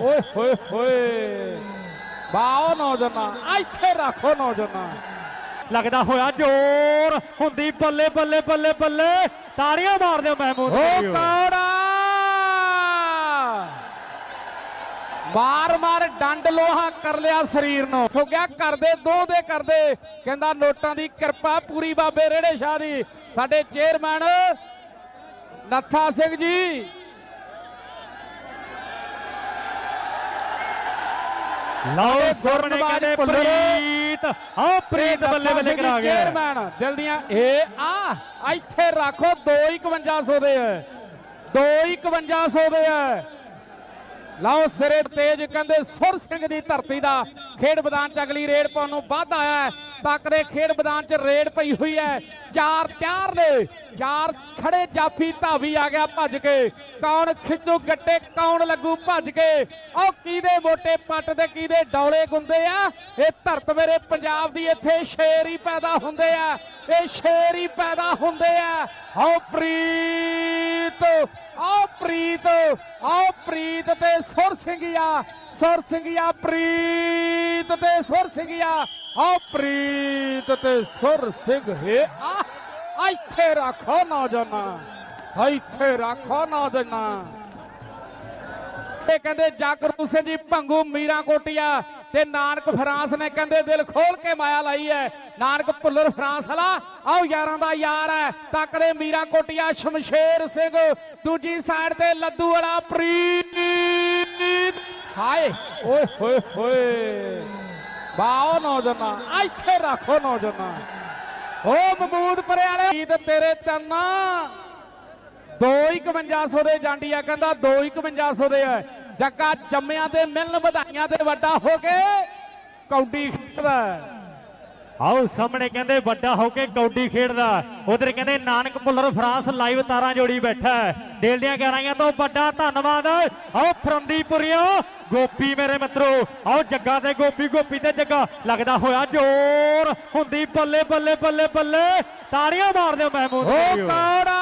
ਓਏ ਹੋਏ ਹੋਏ। ਬਾਓ ਨੌਜਵਾਨ ਇੱਥੇ ਰੱਖੋ ਨੌਜਵਾਨ। ਲੱਗਦਾ ਹੋਇਆ ਜ਼ੋਰ ਹੁੰਦੀ ਬੱਲੇ ਬੱਲੇ ਬੱਲੇ ਬੱਲੇ। ਤਾੜੀਆਂ ਮਾਰ ਦਿਓ ਮਹਿਮੂਦ ਓ। ਕੌੜਾ। ਮਾਰ ਮਾਰ ਡੰਡ ਲੋਹਾ ਕਰ ਲਿਆ ਸਰੀਰ ਨੂੰ। ਸੋ ਗਿਆ ਕਰਦੇ ਦੋ ਦੇ ਕਰਦੇ। ਕਹਿੰਦਾ ਨੋਟਾਂ ਦੀ ਕਿਰਪਾ ਪੂਰੀ ਬਾਬੇ ਰੇੜੇ ਸ਼ਾਹ ਦੀ। ਸਾਡੇ ਚੇਅਰਮੈਨ ਨੱਥਾ ਸਿੰਘ ਜੀ ਲਓ ਗੁਰਨਵਾਜ। ਪ੍ਰੀਤ। ਆਹ ਪ੍ਰੀਤ ਬੱਲੇ ਬੱਲੇ ਕਰਾ ਗਿਆ ਚੇਅਰਮੈਨ ਦਿਲ ਦੀਆਂ ਇਹ ਆ ਇੱਥੇ ਰੱਖੋ 25100 ਦੇ ਹੈ 25100 ਦੇ ਹੈ ਲਓ ਸਿਰੇ ਤੇਜ ਕਹਿੰਦੇ ਸੁਰ ਸਿੰਘ ਦੀ ਧਰਤੀ ਦਾ ਖੇਡ ਮੈਦਾਨ ਚ ਅਗਲੀ ਰੇਡ ਪਾਉਣ ਨੂੰ ਵੱਧ ਆਇਆ ਹੈ ਤੱਕਦੇ ਖੇਡ ਮੈਦਾਨ ਚ ਰੇਡ ਪਈ ਹੋਈ ਹੈ। ਚਾਰ ਚਾਰ ਨੇ। ਚਾਰ ਖੜੇ ਜਾਫੀ ਧਾਵੀ ਆ ਗਿਆ ਭੱਜ ਕੇ। ਕੌਣ ਖਿੱਚੂ ਗੱਟੇ, ਕੌਣ ਲੱਗੂ ਭੱਜ ਕੇ। ਉਹ ਕਿਹਦੇ ਮੋਟੇ ਪੱਟ ਤੇ ਕਿਹਦੇ ਡੌਲੇ ਗੁੰਦੇ ਆ? ਇਹ ਧਰਤ ਮੇਰੇ ਪੰਜਾਬ ਦੀ ਇੱਥੇ ਸ਼ੇਰ ਹੀ ਪੈਦਾ ਹੁੰਦੇ ਆ। ਇਹ ਸ਼ੇਰ ਹੀ ਪੈਦਾ ਹੁੰਦੇ ਆ। ਆਓ ਪ੍ਰੀਤ ਆਓ ਪ੍ਰੀਤ ਆਓ ਪ੍ਰੀਤ ਤੇ ਸੁਰ ਸਿੰਘਿਆ ਸੁਰ ਸਿੰਘਿਆ, ਪ੍ਰੀਤ ਤੇ ਸੁਰ ਸਿੰਘਿਆ। ਆਓ ਪ੍ਰੀਤ ਤੇ ਸੁਰ ਸਿੰਘ ਹੈ। ਆ ਇੱਥੇ ਰੱਖੋ ਨੌਜਵਾਨਾਂ। ਆ ਇੱਥੇ ਰੱਖੋ ਨੌਜਵਾਨਾਂ। ਇਹ ਕਹਿੰਦੇ ਜਾਗਰੂ ਸਿੰਘ ਜੀ, ਭੰਗੂ ਮੀਰਾ ਕੋਟੀਆ ਤੇ ਨਾਨਕ ਫਰਾਂਸ ਨੇ ਕਹਿੰਦੇ, ਦਿਲ ਖੋਲ ਕੇ ਮਾਇਆ ਲਾਈ ਹੈ। ਨਾਨਕ ਭੁੱਲਰ ਫਰਾਂਸ ਵਾਲਾ, ਆਓ ਯਾਰਾਂ ਦਾ ਯਾਰ ਹੈ। ਤੱਕਦੇ ਮੀਰਾ ਕੋਟੀਆ, ਸ਼ਮਸ਼ੇਰ ਸਿੰਘ, ਦੂਜੀ ਸਾਈਡ ਤੇ ਲੱਦੂ ਵਾਲਾ ਪ੍ਰੀਤ। ਹਾਏ ਓਏ ਹੋਏ ਹੋਏ ਬਾਓ ਨੌਜਵਾਨ, ਇੱਥੇ ਰੱਖੋ ਨੌਜਵਾਨ। ਓ ਮਬੂਦ ਪਰੇ ਵਾਲੇ ਗੀਤ ਤੇਰੇ ਤੰਨਾ 25100 ਦੇ ਜਾਂਡੀ ਕਹਿੰਦਾ 25100 ਦੇ ਆ। ਜੱਗਾ ਜੰਮਿਆਂ ਤੇ ਮਿਲਣ, ਵਧਾਈਆਂ ਤੇ ਵੱਡਾ ਹੋ ਕੇ ਕੌਡੀ ਖੇਡਦਾ। ਆਓ ਸਾਹਮਣੇ ਕਹਿੰਦੇ ਵੱਡਾ ਹੋ ਕੇ ਕੌਡੀ ਖੇਡਦਾ। ਉਧਰ ਕਹਿੰਦੇ ਨਾਨਕ ਭੁੱਲਰ ਫਰਾਂਸ ਲਾਈਵ ਤਾਰਾਂ ਜੋੜੀ ਬੈਠਾ। ਦਿਲ ਦੀਆਂ ਗਹਿਰਾਈਆਂ ਤੋਂ ਵੱਡਾ ਧੰਨਵਾਦ। ਆਓ ਫਰੰਦੀਪੁਰੀਓ ਗੋਪੀ ਮੇਰੇ ਮਿੱਤਰੋ ਆਓ ਜੱਗਾ ਤੇ ਗੋਪੀ ਗੋਪੀ ਤੇ ਜੱਗਾ। ਲੱਗਦਾ ਹੋਇਆ ਜ਼ੋਰ ਹੁੰਦੀ ਬੱਲੇ ਬੱਲੇ ਬੱਲੇ ਬੱਲੇ। ਤਾੜੀਆਂ ਮਾਰ ਦਿਓ ਮਹਿਮੂਦ ਓ। ਕੌੜਾ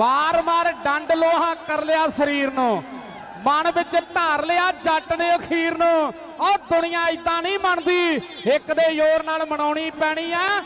ਮਾਰ ਮਾਰ ਡੰਡ ਲੋਹਾ ਕਰ ਲਿਆ ਸਰੀਰ ਨੂੰ। ਮਨ ਵਿੱਚ ਧਾਰ ਲਿਆ, ਜੱਟ ਨੇ ਅਖੀਰ ਨੂੰ। ਉਹ ਦੁਨੀਆ ਇਦਾਂ ਨਹੀਂ ਮੰਨਦੀ ਇੱਕ ਦੇ ਜ਼ੋਰ ਨਾਲ ਮਨਾਉਣੀ ਪੈਣੀ ਆ।